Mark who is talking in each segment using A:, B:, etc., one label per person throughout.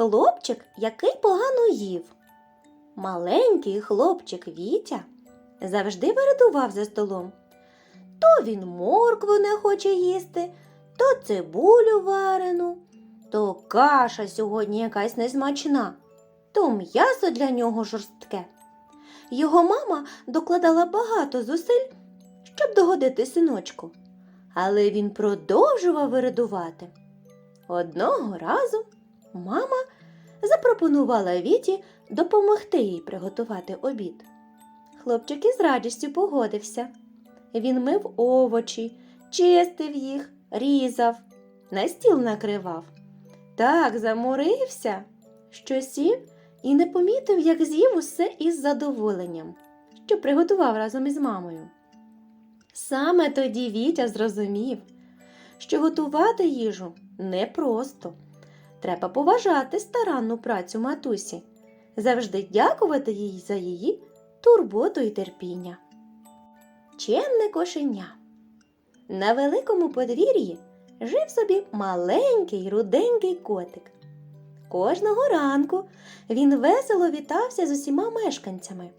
A: Хлопчик, який погано їв. Маленький хлопчик Вітя завжди вирядував за столом. То він моркву не хоче їсти, то цибулю варену, то каша сьогодні якась несмачна, то м'ясо для нього жорстке. Його мама докладала багато зусиль, щоб догодити синочку, але він продовжував вирядувати. Одного разу мама запропонувала Віті допомогти їй приготувати обід. Хлопчик із радістю погодився. Він мив овочі, чистив їх, різав, на стіл накривав. Так заморився, що сів і не помітив, як з'їв усе із задоволенням, що приготував разом із мамою. Саме тоді Вітя зрозумів, що готувати їжу непросто. Треба поважати старанну працю матусі, завжди дякувати їй за її турботу і терпіння. Чемне кошеня. На великому подвір'ї жив собі маленький руденький котик. Кожного ранку він весело вітався з усіма мешканцями.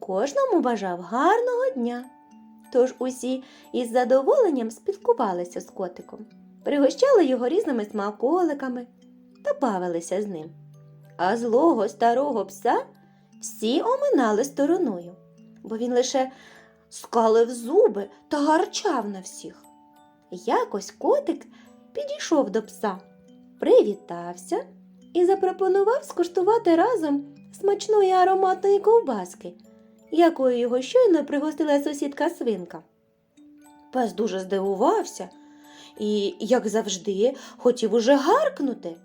A: Кожному бажав гарного дня. Тож усі із задоволенням спілкувалися з котиком, пригощали його різними смаколиками та бавилися з ним. А злого старого пса всі оминали стороною, бо він лише скалив зуби та гарчав на всіх. Якось котик підійшов до пса, привітався і запропонував скуштувати разом смачної ароматної ковбаски, якою його щойно пригостила сусідка свинка. Пес дуже здивувався і, як завжди, хотів уже гаркнути,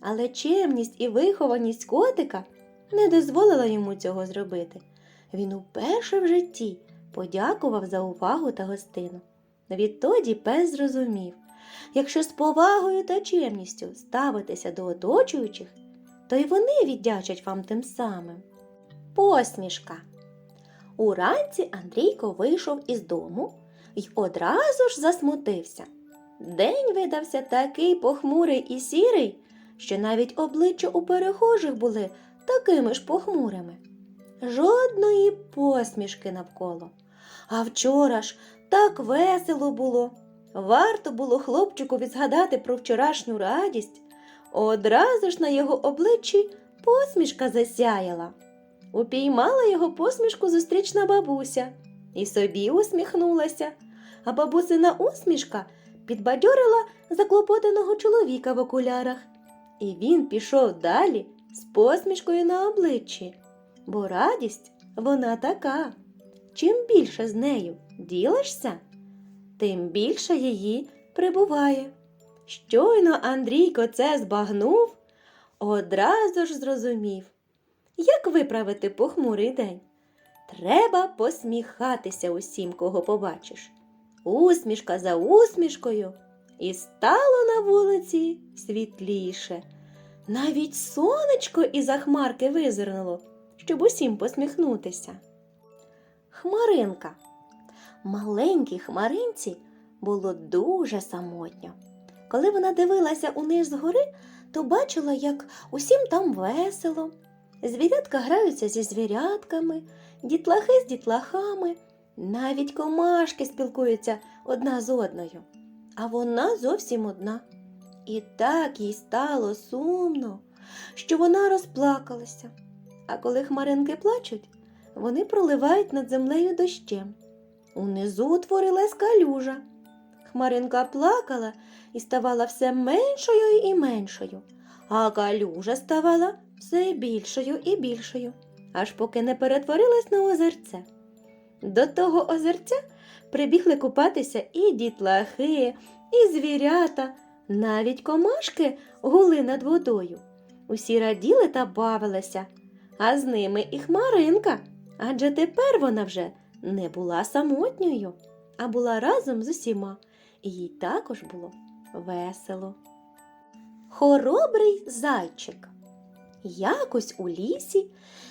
A: але чемність і вихованість котика не дозволила йому цього зробити. Він уперше в житті подякував за увагу та гостину. Відтоді пес зрозумів, якщо з повагою та чемністю ставитися до оточуючих, то й вони віддячать вам тим самим. Посмішка. Уранці Андрійко вийшов із дому й одразу ж засмутився. День видався такий похмурий і сірий, що навіть обличчя у перехожих були такими ж похмурими. Жодної посмішки навколо. А вчора ж так весело було. Варто було хлопчику відзгадати про вчорашню радість. Одразу ж на його обличчі посмішка засяяла. Упіймала його посмішку зустрічна бабуся і собі усміхнулася, а бабусина усмішка підбадьорила заклопотаного чоловіка в окулярах. І він пішов далі з посмішкою на обличчі, бо радість вона така. Чим більше з нею ділишся, тим більше її прибуває. Щойно Андрійко це збагнув, одразу ж зрозумів, як виправити похмурий день. Треба посміхатися усім, кого побачиш. Усмішка за усмішкою, і стало на вулиці світліше. Навіть сонечко із-за хмарки визирнуло, щоб усім посміхнутися. Хмаринка. Маленькій хмаринці було дуже самотньо. Коли вона дивилася униз згори, то бачила, як усім там весело. Звірятка граються зі звірятками, дітлахи з дітлахами, навіть комашки спілкуються одна з одною, а вона зовсім одна. І так їй стало сумно, що вона розплакалася. А коли хмаринки плачуть, вони проливають над землею дощем. Унизу утворилась калюжа. Хмаринка плакала і ставала все меншою і меншою, а калюжа ставала все більшою і більшою, аж поки не перетворилась на озерце. До того озерця прибігли купатися і дітлахи, і звірята, навіть комашки гули над водою. Усі раділи та бавилися, а з ними і хмаринка, адже тепер вона вже не була самотньою, а була разом з усіма, і їй також було весело. Хоробрий зайчик. Якось у лісі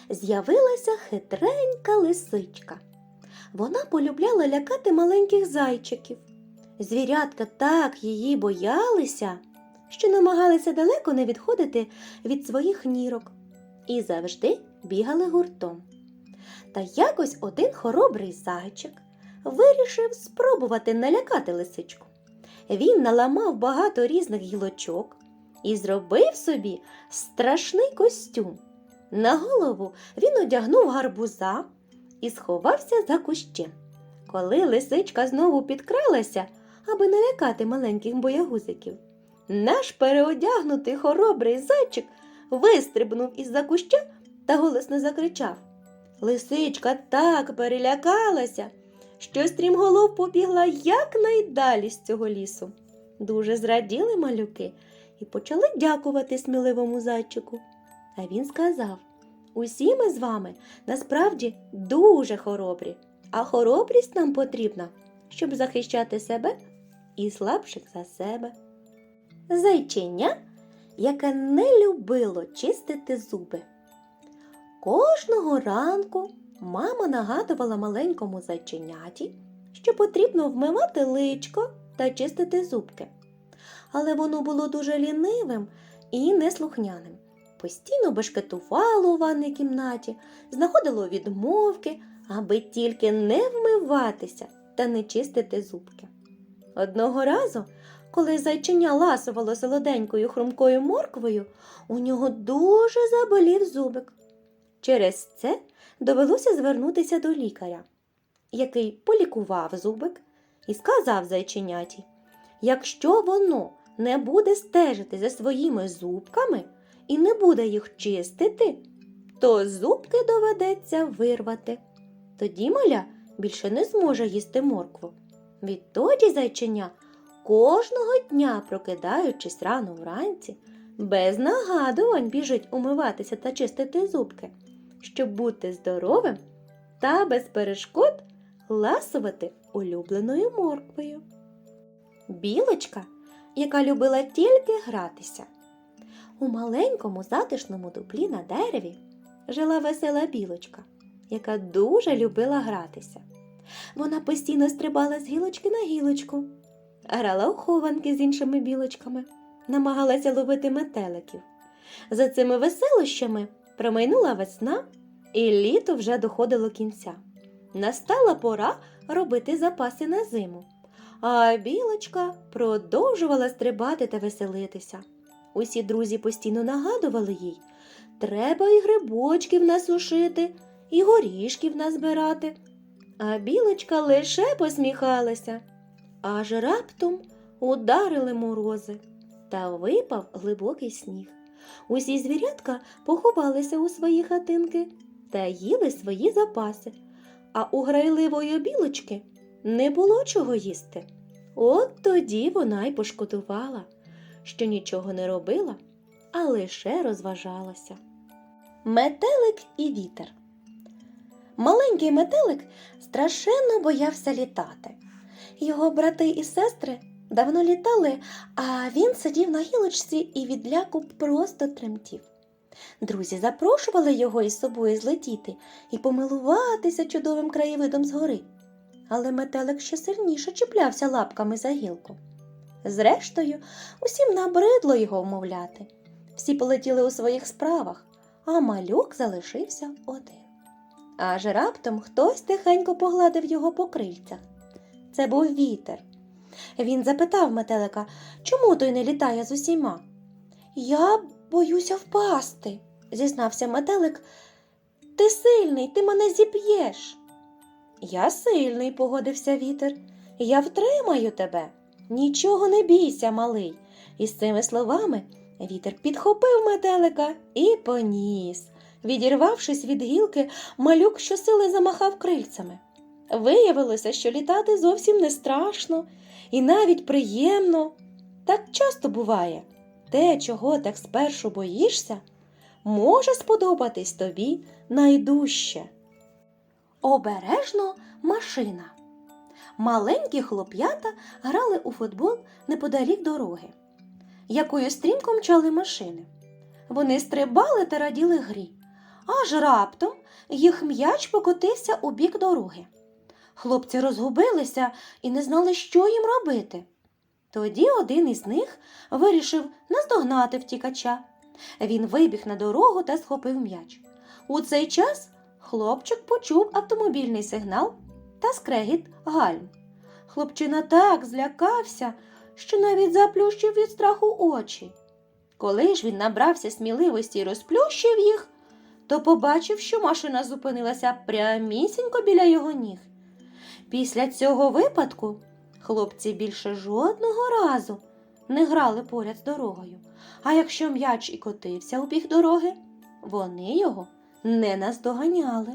A: з'явилася хитренька лисичка. Вона полюбляла лякати маленьких зайчиків. Звірятка так її боялися, що намагалися далеко не відходити від своїх нірок і завжди бігали гуртом. Та якось один хоробрий зайчик вирішив спробувати налякати лисичку. Він наламав багато різних гілочок і зробив собі страшний костюм. На голову він одягнув гарбуза і сховався за кущем. Коли лисичка знову підкралася, аби налякати маленьких боягузиків, наш переодягнутий хоробрий зайчик вистрибнув із-за куща та голосно закричав. Лисичка так перелякалася, що стрімголов побігла якнайдалі з цього лісу. Дуже зраділи малюки і почали дякувати сміливому зайчику. А він сказав: Усі ми з вами насправді дуже хоробрі, а хоробрість нам потрібна, щоб захищати себе і слабших за себе. Зайченя, яке не любило чистити зуби. Кожного ранку мама нагадувала маленькому зайченяті, що потрібно вмивати личко та чистити зубки. Але воно було дуже лінивим і неслухняним. Постійно бешкетувало у ванній кімнаті, знаходило відмовки, аби тільки не вмиватися та не чистити зубки. Одного разу, коли зайченя ласувало солоденькою хрумкою морквою, у нього дуже заболів зубик. Через це довелося звернутися до лікаря, який полікував зубик і сказав зайченяті, якщо воно не буде стежити за своїми зубками і не буде їх чистити, то зубки доведеться вирвати. Тоді маля більше не зможе їсти моркву. Відтоді зайченя кожного дня, прокидаючись рано вранці, без нагадувань біжить умиватися та чистити зубки, щоб бути здоровим та без перешкод ласувати улюбленою морквою. Білочка, яка любила тільки гратися. У маленькому затишному дуплі на дереві жила весела білочка, яка дуже любила гратися. Вона постійно стрибала з гілочки на гілочку, грала у хованки з іншими білочками, намагалася ловити метеликів. За цими веселощами промайнула весна, і літо вже доходило кінця. Настала пора робити запаси на зиму, а білочка продовжувала стрибати та веселитися. Усі друзі постійно нагадували їй треба і грибочків насушити, і горішків назбирати. А білочка лише посміхалася, аж раптом ударили морози та випав глибокий сніг. Усі звірятка поховалися у свої хатинки та їли свої запаси, а у грайливої білочки не було чого їсти. От тоді вона й пошкодувала, що нічого не робила, а лише розважалася. Метелик і вітер. Маленький метелик страшенно боявся літати. Його брати і сестри давно літали, а він сидів на гілочці і від ляку просто тремтів. Друзі запрошували його із собою злетіти і помилуватися чудовим краєвидом згори. Але метелик ще сильніше чіплявся лапками за гілку. Зрештою, усім набридло його вмовляти. Всі полетіли у своїх справах, а малюк залишився один. Аж раптом хтось тихенько погладив його по крильцях. Це був вітер. Він запитав метелика, чому той не літає з усіма. Я боюся впасти, зізнався метелик. Ти сильний, ти мене зіп'єш. Я сильний, погодився вітер. Я втримаю тебе. Нічого не бійся, малий. І з цими словами вітер підхопив метелика і поніс. Відірвавшись від гілки, малюк щосили замахав крильцями. Виявилося, що літати зовсім не страшно і навіть приємно. Так часто буває. Те, чого так спершу боїшся, може сподобатись тобі найдужче. Обережно машина. Маленькі хлоп'ята грали у футбол неподалік дороги, якою стрімко мчали машини. Вони стрибали та раділи грі, аж раптом їх м'яч покотився у бік дороги. Хлопці розгубилися і не знали, що їм робити. Тоді один із них вирішив наздогнати втікача. Він вибіг на дорогу та схопив м'яч. У цей час хлопчик почув автомобільний сигнал та скрегіт гальм. Хлопчина так злякався, що навіть заплющив від страху очі. Коли ж він набрався сміливості і розплющив їх, то побачив, що машина зупинилася прямісінько біля його ніг. Після цього випадку хлопці більше жодного разу не грали поряд з дорогою. А якщо м'яч і котився у бік дороги, вони його не наздоганяли.